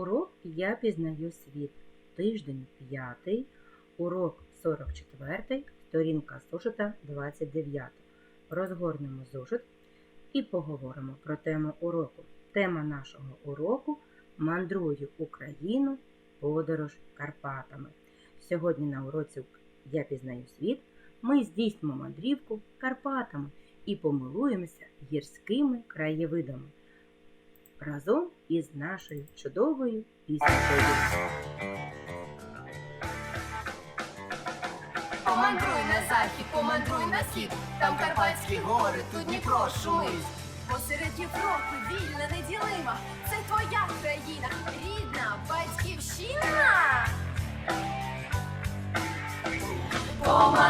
Урок Я пізнаю світ. Тиждень 5, урок 44, сторінка зошита 29. Розгорнемо зошит і поговоримо про тему уроку. Тема нашого уроку Мандрую Україну, подорож Карпатами. Сьогодні на уроці Я пізнаю світ ми здійснимо мандрівку Карпатами і помилуємося гірськими краєвидами разом із нашою чудовою піснею. Помандруй на захід, помандруй на схід, там Карпатські гори, тут Дніпро шумить. Посеред Європи вільна, неділима, це твоя країна, рідна батьківщина. Помандруй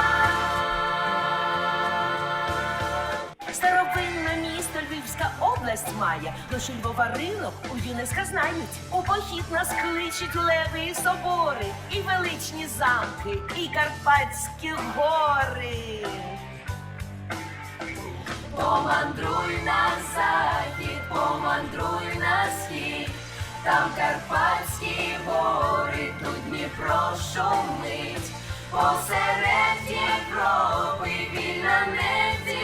Область має, душі Львова ринок у ЮНЕСКО знають. У похід нас кличуть леви і собори, і величні замки, і Карпатські гори. Помандруй на захід, помандруй на схід, там Карпатські гори, тут Дніпро шумить. Посеред Європи вільна неділима,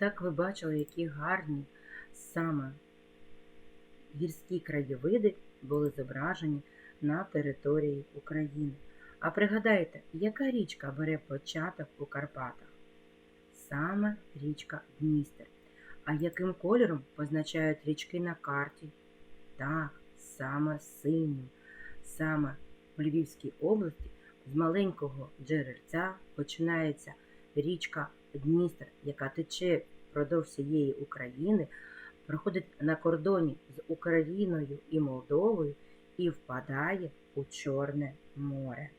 так ви бачили, які гарні саме гірські краєвиди були зображені на території України. А пригадайте, яка річка бере початок у Карпатах? Саме річка Дністер. А яким кольором позначають річки на карті? Так, саме синім. Саме в Львівській області з маленького джерельця починається річка Дністер, яка тече впродовж всієї України, проходить на кордоні з Україною і Молдовою і впадає у Чорне море.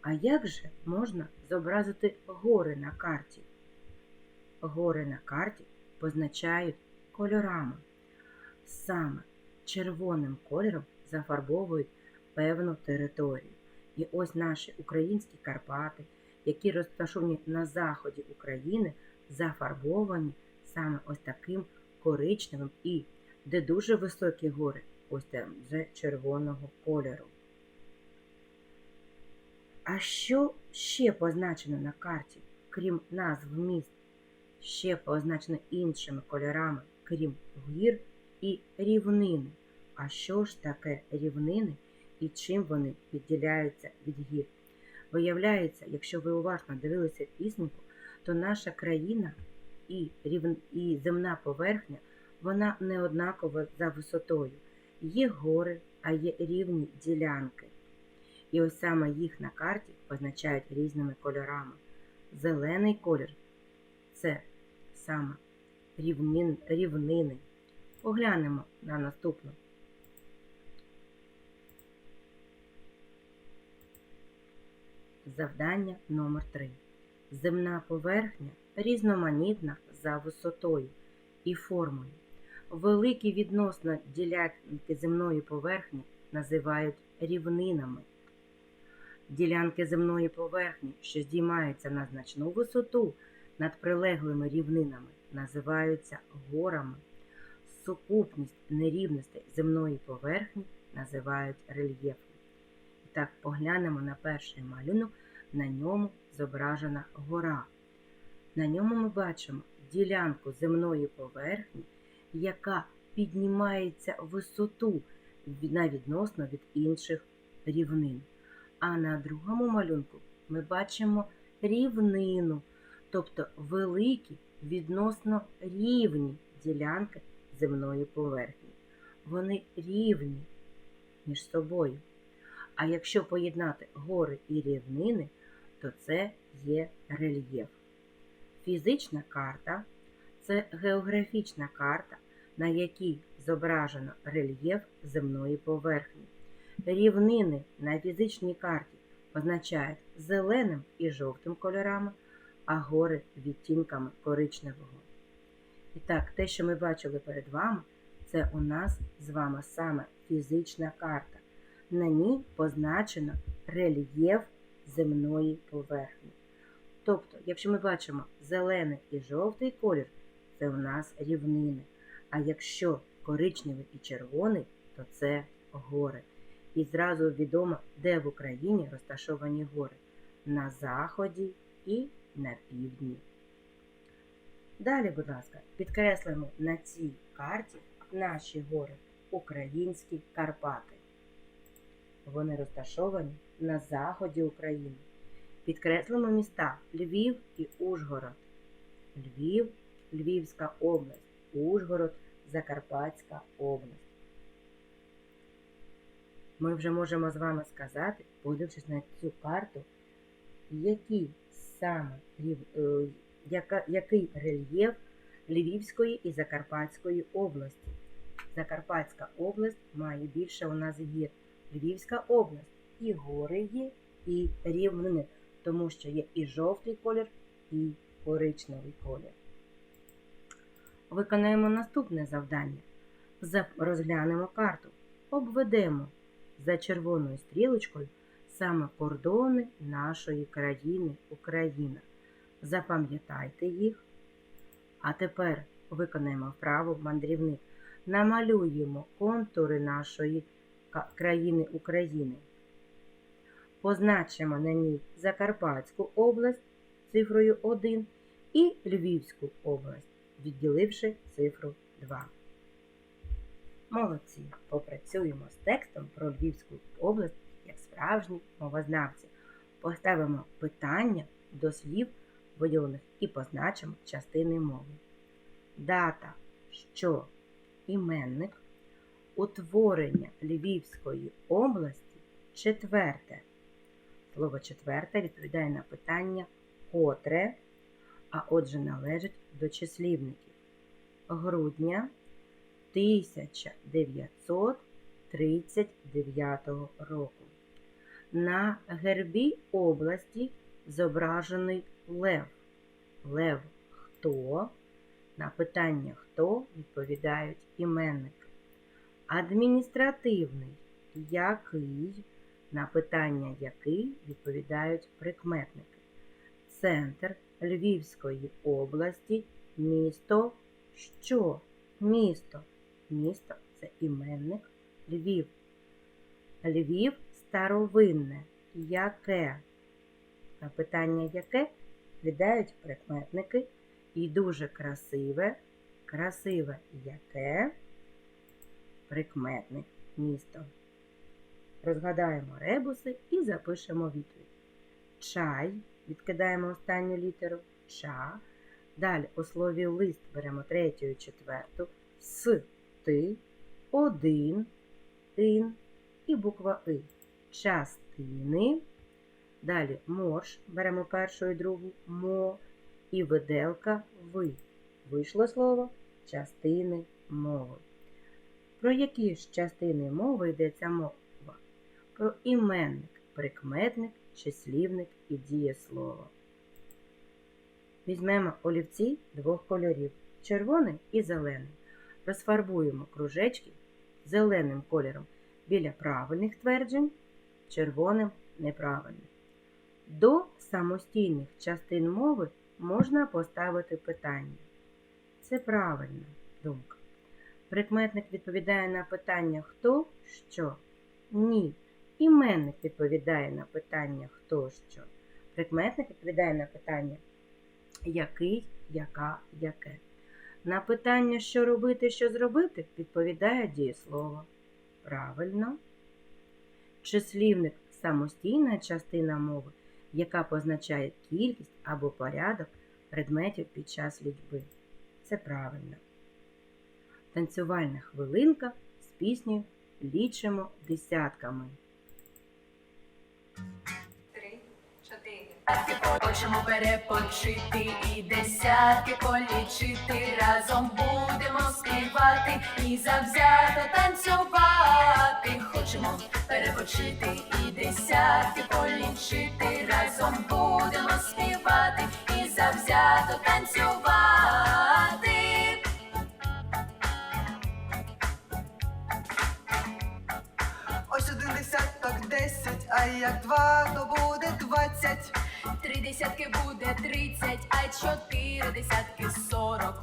А як же можна зобразити гори на карті? Гори на карті позначають кольорами. Саме червоним кольором зафарбовують певну територію. І ось наші українські Карпати, які розташовані на заході України, зафарбовані саме ось таким коричневим і де дуже високі гори, ось там вже червоного кольору. А що ще позначено на карті, крім назв міст? Ще позначено іншими кольорами, крім гір і рівнини. А що ж таке рівнини і чим вони відділяються від гір? Виявляється, якщо ви уважно дивилися пісеньку, то наша країна і, рів... і земна поверхня, вона не однакова за висотою. Є гори, а є рівні ділянки. І ось саме їх на карті позначають різними кольорами. Зелений колір це саме рівнин, рівнини. Поглянемо на наступну. Завдання номер 3 Земна поверхня різноманітна за висотою і формою. Великі відносно ділянки земної поверхні називають рівнинами. Ділянки земної поверхні, що здіймаються на значну висоту над прилеглими рівнинами, називаються горами. Сукупність нерівностей земної поверхні називають рельєфом. Так поглянемо на перший малюнок, на ньому зображена гора. На ньому ми бачимо ділянку земної поверхні, яка піднімається висоту на відносно від інших рівнин. А на другому малюнку ми бачимо рівнину, тобто великі відносно рівні ділянки земної поверхні. Вони рівні між собою. А якщо поєднати гори і рівнини, то це є рельєф. Фізична карта це географічна карта, на якій зображено рельєф земної поверхні. Рівнини на фізичній карті позначають зеленим і жовтим кольорами, а гори відтінками коричневого. І так, те, що ми бачили перед вами, це у нас з вами саме фізична карта. На ній позначено рельєф земної поверхні. Тобто, якщо ми бачимо зелений і жовтий колір, це у нас рівнини. А якщо коричневий і червоний, то це гори. І зразу відомо, де в Україні розташовані гори на заході і на півдні. Далі, будь ласка, підкреслимо на цій карті наші гори Українські Карпати. Вони розташовані на заході України. Підкреслимо міста Львів і Ужгород. Львів, Львівська область, Ужгород, Закарпатська область. Ми вже можемо з вами сказати, подивившись на цю карту, які саме е, який рельєф Львівської і Закарпатської області. Закарпатська область має більше у нас гір. Львівська область і гори є, і рівнини, тому що є і жовтий колір, і коричневий колір. Виконаємо наступне завдання. Розглянемо карту. Обведемо за червоною стрілочкою саме кордони нашої країни Україна. Запам'ятайте їх. А тепер виконаємо вправу мандрівник. Намалюємо контури нашої ка- країни України. Позначимо на ній Закарпатську область цифрою 1 і Львівську область, відділивши цифру 2. Молодці! Попрацюємо з текстом про Львівську область як справжні мовознавці. Поставимо питання до слів виділених і позначимо частини мови. Дата, що іменник, утворення Львівської області четверте. Слово четверте відповідає на питання котре, а отже належить до числівників. Грудня 1939 року. На гербі області зображений лев. Лев хто? На питання хто відповідають іменники. Адміністративний який? На питання який відповідають прикметники. Центр Львівської області, місто що? Місто. Місто це іменник Львів. Львів старовинне. Яке? На питання яке віддають прикметники і дуже красиве. Красиве яке? Прикметник місто. Розгадаємо ребуси і запишемо відповідь. Чай. Відкидаємо останню літеру ча. Далі у слові лист беремо третю і четверту. С, ти, один, ин і буква И. Частини. Далі морж. Беремо першу і другу мо. І виделка ви. Вийшло слово частини мови. Про які ж частини мови йдеться мова? Про іменник, прикметник, числівник і дієслово. Візьмемо олівці двох кольорів червоний і зелений. Розфарбуємо кружечки зеленим кольором біля правильних тверджень, червоним неправильних. До самостійних частин мови можна поставити питання. Це правильна думка. Прикметник відповідає на питання хто, що. Ні. Іменник відповідає на питання хто що. Прикметник відповідає на питання який, яка, яке. На питання, що робити, що зробити, відповідає дієслово. Правильно. Числівник самостійна частина мови, яка позначає кількість або порядок предметів під час лічби. Це правильно. Танцювальна хвилинка з піснею Лічимо десятками. Три, чотири. Хочемо перепочити і десятки полічити. Разом будемо співати і завзято танцювати. Хочемо перепочити і десятки полічити. Разом будемо співати і завзято танцювати. Як два, то буде двадцять. Три десятки буде тридцять, а чотири десятки сорок.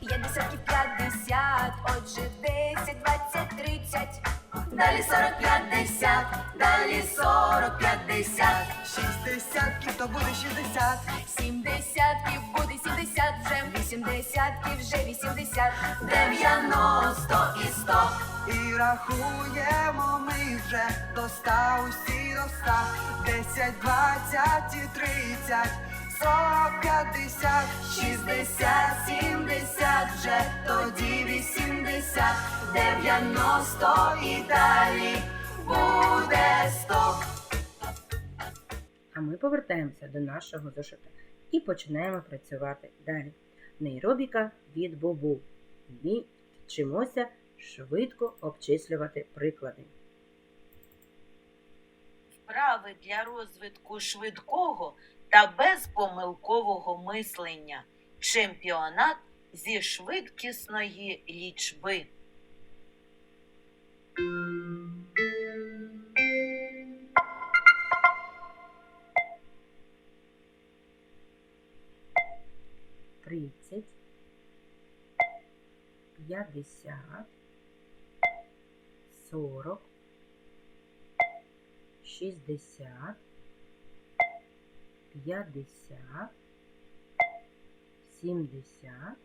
П'ять десятків п'ятдесят, отже десять, двадцять, тридцять. Далі сорок п'ятдесят, далі сорок п'ятдесят. Шість десятків, то буде шістдесят. Сім десятків десятків, вже вісімдесят. Дев'яносто і сто. І рахуємо ми вже до ста, усі до ста. Десять, двадцять і тридцять, сорок, п'ятдесят, Шістдесят, сімдесят, вже тоді вісімдесят, дев'яносто і далі буде сто. А ми повертаємося до нашого зошита і починаємо працювати далі. Нейробіка від Бобу. Ми вчимося швидко обчислювати приклади. Вправи для розвитку швидкого та безпомилкового мислення. Чемпіонат зі швидкісної лічби. Тридцять, п'ятдесят, сорок, шістдесят, п'ятдесят, сімдесят.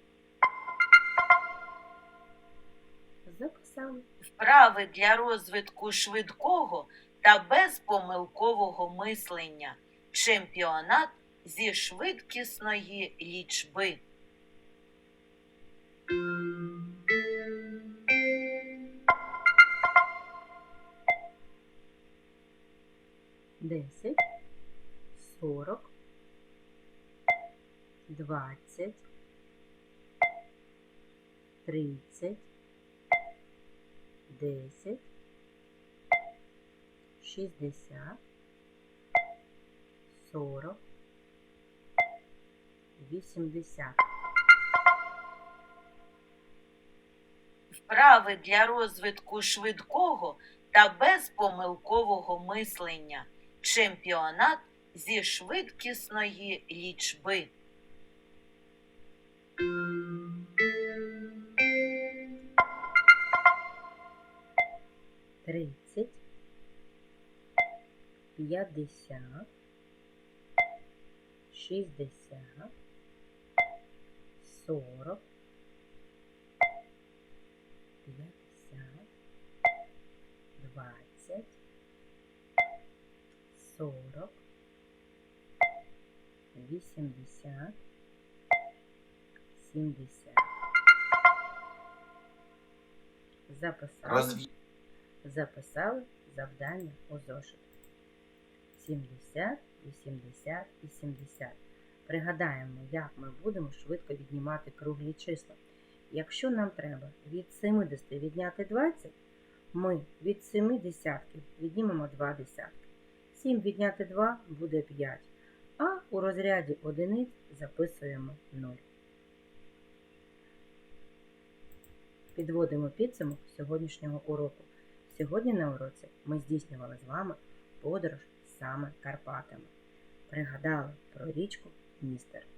Записали. Вправи для розвитку швидкого та безпомилкового мислення. Чемпіонат зі швидкісної лічби. 20, 30, 10, 60, 40, 80. Вправи для розвитку швидкого та безпомилкового мислення. Чемпіонат зі швидкісної лічби. Тридцать, п'ятдесят, шістдесят, сорок, п'ятдесят, двадцять, сорок, вісімдесят, сімдесят. Записали. Розві... Записали завдання у зошит. 70, 80 і 70. Пригадаємо, як ми будемо швидко віднімати круглі числа. Якщо нам треба від 70 відняти 20, ми від 7 десятків віднімемо 2 десятки. 7 відняти 2 буде 5. А у розряді одиниць записуємо 0. Підводимо підсумок сьогоднішнього уроку. Сьогодні на уроці ми здійснювали з вами подорож саме Карпатами. Пригадали про річку Дністер.